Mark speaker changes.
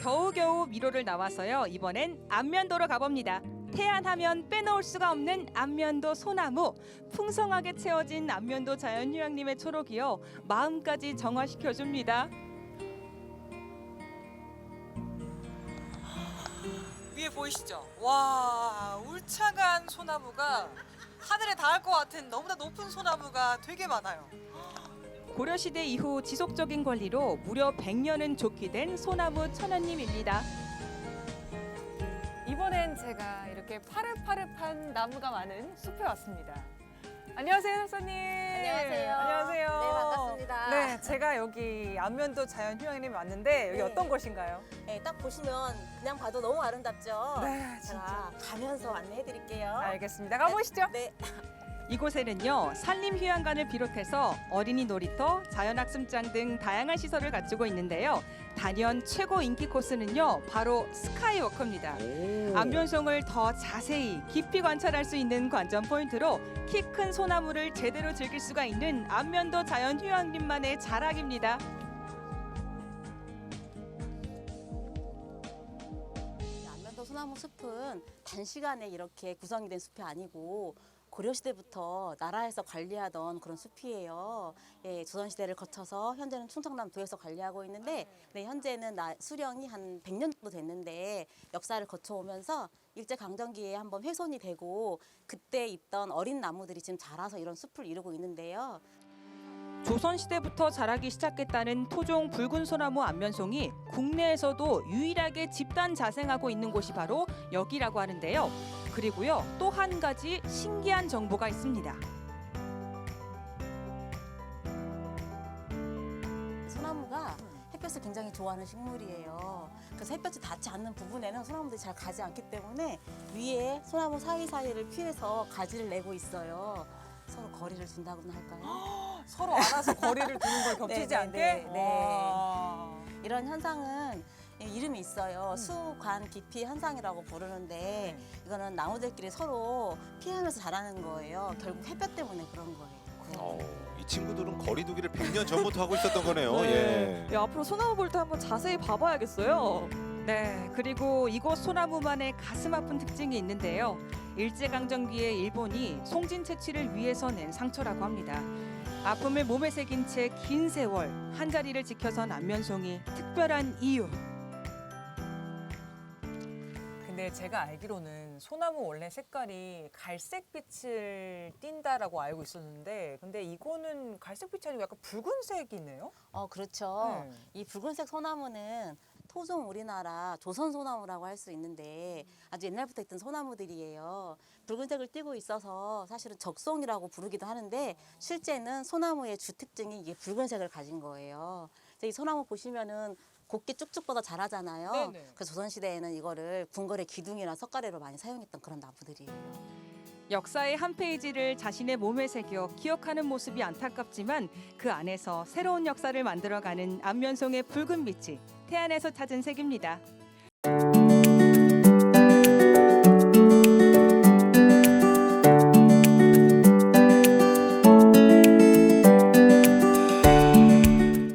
Speaker 1: 겨우겨우 미로를 나와서요. 이번엔 안면도로 가봅니다. 태안하면 빼놓을 수가 없는 안면도 소나무. 풍성하게 채워진 안면도 자연휴양림의 초록이요. 마음까지 정화시켜줍니다.
Speaker 2: 위에 보이시죠? 와 울창한 소나무가 하늘에 닿을 것 같은 너무나 높은 소나무가 되게 많아요.
Speaker 1: 고려시대 이후 지속적인 관리로 무려 100년은 좋게 된 소나무 천연님입니다.
Speaker 3: 이번엔 제가 이렇게 파릇파릇한 나무가 많은 숲에 왔습니다. 안녕하세요, 석사님.
Speaker 4: 안녕하세요.
Speaker 3: 안녕하세요.
Speaker 4: 네, 반갑습니다.
Speaker 3: 네, 제가 여기 안면도 자연휴양림 왔는데 여기
Speaker 4: 네.
Speaker 3: 어떤 곳인가요?
Speaker 4: 네, 딱 보시면 그냥 봐도 너무 아름답죠?
Speaker 3: 네,
Speaker 4: 제가 가면서 안내해 드릴게요.
Speaker 3: 알겠습니다. 가보시죠.
Speaker 4: 네.
Speaker 1: 이곳에는요 산림휴양관을 비롯해서 어린이 놀이터, 자연학습장 등 다양한 시설을 갖추고 있는데요. 단연 최고 인기 코스는요 바로 스카이워크입니다. 안면송을 더 자세히 깊이 관찰할 수 있는 관전 포인트로 키 큰 소나무를 제대로 즐길 수가 있는 안면도 자연휴양림만의 자락입니다.
Speaker 4: 이 안면도 소나무 숲은 단시간에 이렇게 구성이 된 숲이 아니고 고려시대부터 나라에서 관리하던 그런 숲이에요. 예, 조선시대를 거쳐서 현재는 충청남도에서 관리하고 있는데 네, 현재는 나, 수령이 한 100년 정도 됐는데 역사를 거쳐오면서 일제강점기에 한번 훼손이 되고 그때 있던 어린 나무들이 지금 자라서 이런 숲을 이루고 있는데요.
Speaker 1: 조선시대부터 자라기 시작했다는 토종 붉은 소나무 안면송이 국내에서도 유일하게 집단 자생하고 있는 곳이 바로 여기라고 하는데요. 그리고요, 또 한 가지 신기한 정보가 있습니다.
Speaker 4: 소나무가 햇볕을 굉장히 좋아하는 식물이에요. 그래서 햇볕이 닿지 않는 부분에는 소나무들이 잘 가지 않기 때문에 위에 소나무 사이사이를 피해서 가지를 내고 있어요. 서로 거리를 둔다고나 할까요?
Speaker 3: 서로 알아서 거리를 두는 걸 겹치지
Speaker 4: 네,
Speaker 3: 않게.
Speaker 4: 네, 네, 네.
Speaker 3: 와.
Speaker 4: 이런 현상은 이름이 있어요. 수관 기피 현상이라고 부르는데 이거는 나무들끼리 서로 피하면서 자라는 거예요. 결국 햇볕 때문에 그런 거예요.
Speaker 5: 어, 이 친구들은 거리두기를 100년 전부터 하고 있었던 거네요.
Speaker 6: 네.
Speaker 5: 예.
Speaker 6: 야, 앞으로 소나무 볼 때 한번 자세히 봐봐야겠어요.
Speaker 1: 네, 그리고 이곳 소나무만의 가슴 아픈 특징이 있는데요. 일제강점기에 일본이 송진 채취를 위해서 낸 상처라고 합니다. 아픔을 몸에 새긴 채 긴 세월 한 자리를 지켜선 안면송이 특별한 이유.
Speaker 3: 근데 제가 알기로는 소나무 원래 색깔이 갈색빛을 띈다라고 알고 있었는데 근데 이거는 갈색빛이 아니고 약간 붉은색이네요.
Speaker 4: 어, 그렇죠.
Speaker 3: 네.
Speaker 4: 이 붉은색 소나무는 토종 우리나라 조선 소나무라고 할 수 있는데 아주 옛날부터 있던 소나무들이에요. 붉은색을 띠고 있어서 사실은 적송이라고 부르기도 하는데 실제는 소나무의 주 특징이 이게 붉은색을 가진 거예요. 그래서 이 소나무 보시면은 곱게 쭉쭉 뻗어 자라잖아요.
Speaker 3: 네네.
Speaker 4: 그래서 조선 시대에는 이거를 궁궐의 기둥이나 석가래로 많이 사용했던 그런 나무들이에요.
Speaker 1: 역사의 한 페이지를 자신의 몸에 새겨 기억하는 모습이 안타깝지만 그 안에서 새로운 역사를 만들어가는 안면송의 붉은 빛이 태안에서 찾은 색입니다.